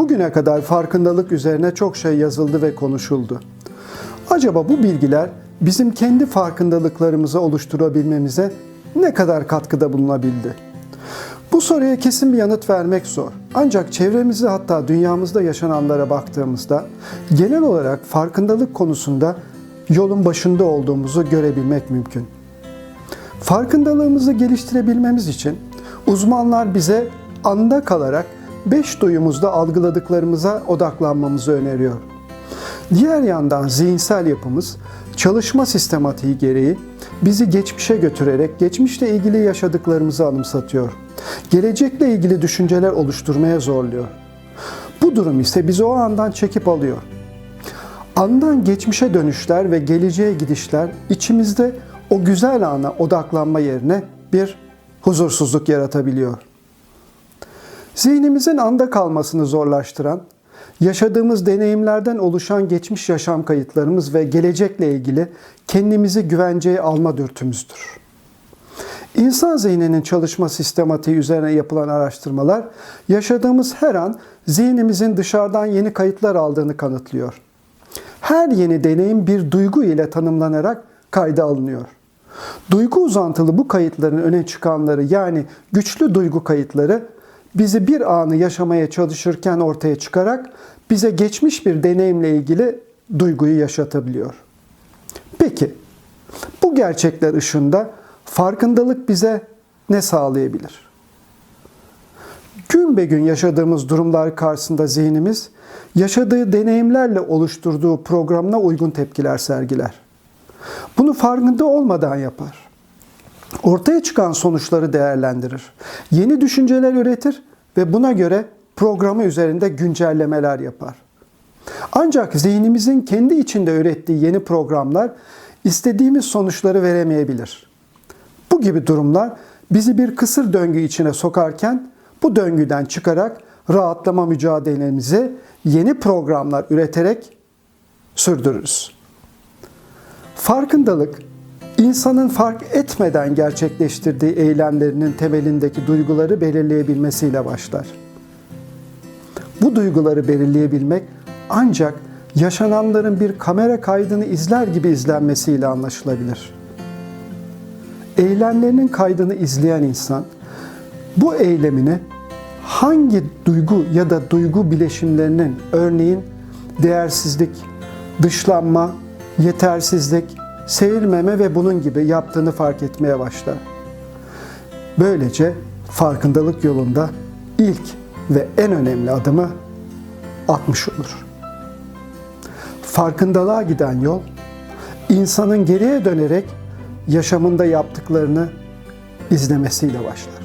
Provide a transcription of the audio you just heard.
Bugüne kadar farkındalık üzerine çok şey yazıldı ve konuşuldu. Acaba bu bilgiler bizim kendi farkındalıklarımızı oluşturabilmemize ne kadar katkıda bulunabildi? Bu soruya kesin bir yanıt vermek zor. Ancak çevremizde hatta dünyamızda yaşananlara baktığımızda genel olarak farkındalık konusunda yolun başında olduğumuzu görebilmek mümkün. Farkındalığımızı geliştirebilmemiz için uzmanlar bize anda kalarak beş duyumuzda algıladıklarımıza odaklanmamızı öneriyor. Diğer yandan zihinsel yapımız çalışma sistematiği gereği bizi geçmişe götürerek geçmişle ilgili yaşadıklarımızı anımsatıyor. Gelecekle ilgili düşünceler oluşturmaya zorluyor. Bu durum ise bizi o andan çekip alıyor. Andan geçmişe dönüşler ve geleceğe gidişler içimizde o güzel ana odaklanma yerine bir huzursuzluk yaratabiliyor. Zihnimizin anda kalmasını zorlaştıran, yaşadığımız deneyimlerden oluşan geçmiş yaşam kayıtlarımız ve gelecekle ilgili kendimizi güvenceye alma dürtümüzdür. İnsan zihninin çalışma sistematiği üzerine yapılan araştırmalar, yaşadığımız her an zihnimizin dışarıdan yeni kayıtlar aldığını kanıtlıyor. Her yeni deneyim bir duygu ile tanımlanarak kayda alınıyor. Duygu uzantılı bu kayıtların öne çıkanları yani güçlü duygu kayıtları bizi bir anı yaşamaya çalışırken ortaya çıkarak bize geçmiş bir deneyimle ilgili duyguyu yaşatabiliyor. Peki bu gerçekler ışığında farkındalık bize ne sağlayabilir? Gün be gün yaşadığımız durumlar karşısında zihnimiz yaşadığı deneyimlerle oluşturduğu programına uygun tepkiler sergiler. Bunu farkında olmadan yapar. Ortaya çıkan sonuçları değerlendirir. Yeni düşünceler üretir ve buna göre programı üzerinde güncellemeler yapar. Ancak zihnimizin kendi içinde ürettiği yeni programlar istediğimiz sonuçları veremeyebilir. Bu gibi durumlar bizi bir kısır döngü içine sokarken bu döngüden çıkarak rahatlama mücadelemizi yeni programlar üreterek sürdürürüz. Farkındalık, insanın fark etmeden gerçekleştirdiği eylemlerinin temelindeki duyguları belirleyebilmesiyle başlar. Bu duyguları belirleyebilmek ancak yaşananların bir kamera kaydını izler gibi izlenmesiyle anlaşılabilir. Eylemlerinin kaydını izleyen insan bu eylemini hangi duygu ya da duygu bileşimlerinin örneğin değersizlik, dışlanma, yetersizlik, sevilmeme ve bunun gibi yaptığını fark etmeye başlar. Böylece farkındalık yolunda ilk ve en önemli adımı atmış olur. Farkındalığa giden yol, insanın geriye dönerek yaşamında yaptıklarını izlemesiyle başlar.